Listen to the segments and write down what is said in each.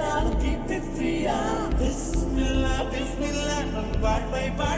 I'll keep it free. Bismillah, Bismillah, I'm by my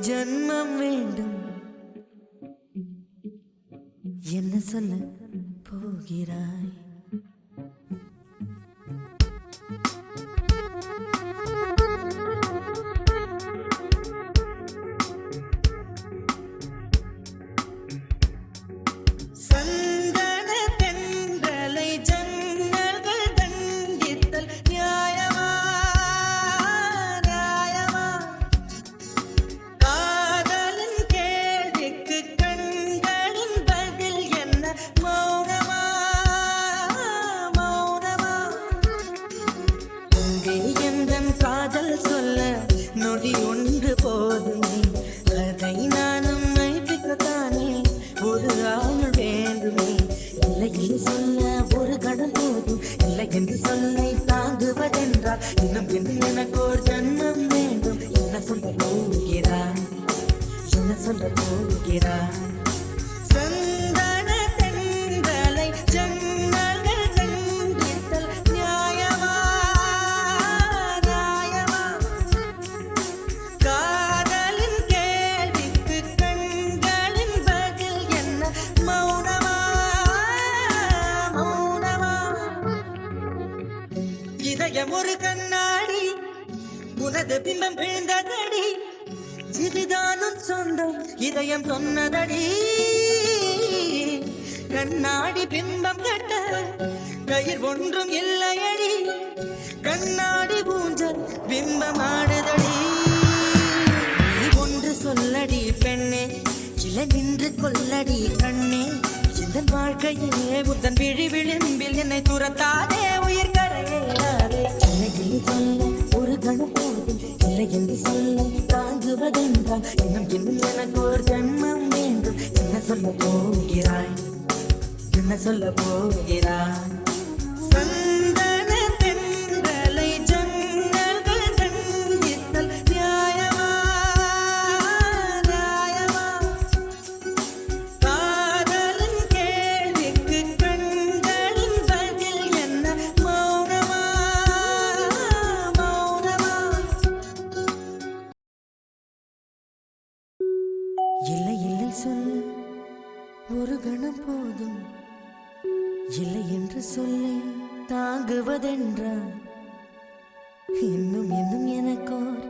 ஜன்மம் வேண்டும். என்ன சொல்ல போகிறாய்? உனது பிம்பம் விழுந்ததடி இதுதானும் சொந்தம் இதயம் சொன்னதடி. கண்ணாடி பிம்பம் கட்ட கயிர் ஒன்றும் இல்லையடி. கண்ணாடி ஊஞ்சல் பிம்பம் ஆடுதடி ஒன்று சொல்லடி பெண்ணே இல நின்று கொல்லடி கண்ணே. இந்த வாழ்க்கையே புத்தன் விழி விளிம்பில் என்னை துரத்தாதே உயிர் கரையேறாதே. இல்லை என்று சொல்ல ஒரு கணம் போதும். இல்லை என்று சொல்ல தாங்குவதென்றால் இன்னும் இன்னும் எனக்கு ஒரு ஜன்மம் வேண்டும். என்ன சொல்ல போகிறாய்? என்ன சொல்ல போகிறாய்? இல்லை என்று சொல்லி தாங்குவதென்றால் இன்னும் இன்னும் எனக்கோர்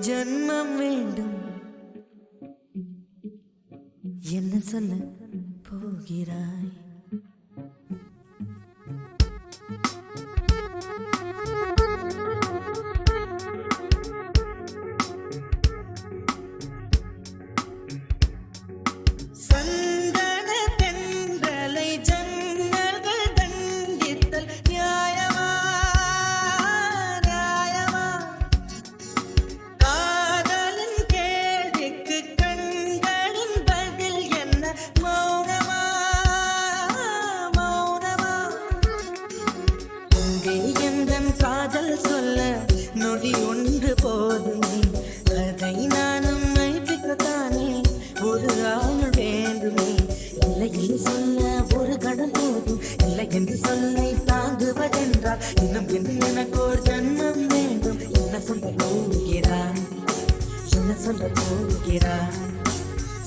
ஜன்மம் வேண்டும். என்ன சொல்ல போகிறாய்? சொல்ல போகிறாய்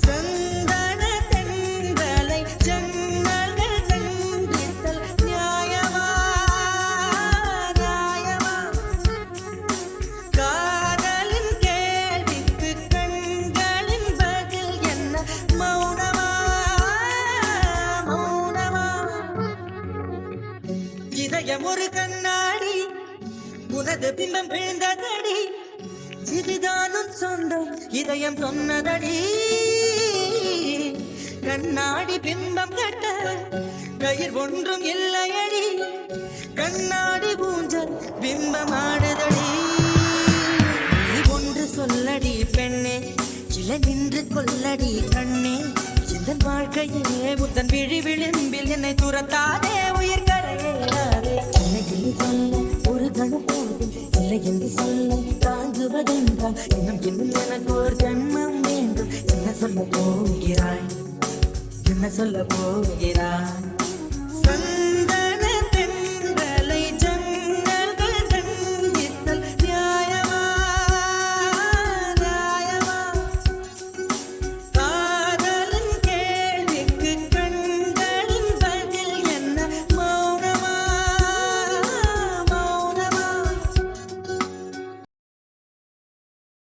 சந்தன தென்றலை ஜன்னல்கள் கண்டித்தல் நியாயமா? நியாயமா? காதலின் கேள்விக்கு கண்களின் பதில் என்ன? மௌனமா? மௌனமா? இதயம் ஒரு கண்ணாடி உனது பிம்பம் விழுந்ததடி இதுதானும் சொந்தம். இதயம் சொன்னதடி கண்ணாடி பிம்பம் கட்ட கயிர் ஒன்றும் இல்லையடி. கண்ணாடி ஊஞ்சல் பிம்பம் ஆடுதடி ஒன்று சொல்லடி பெண்ணே இல நின்று கொல்லடி கண்ணே. இந்த வாழ்க்கையே புத்தன் விழி விளிம்பில் என்னை துரத்தாதே உயிர் கரையேறாதே. இல்லை சொல்ல ஒரு கணம் போதும் இல்லை என்று சொல்ல தாங்குவதென்றால் இன்னும் இன்னும் எனக்கு ஒரு ஜன்மம் வேண்டும். என்ன சொல்ல போகிறாய்? என்ன சொல்ல போகிறாய்?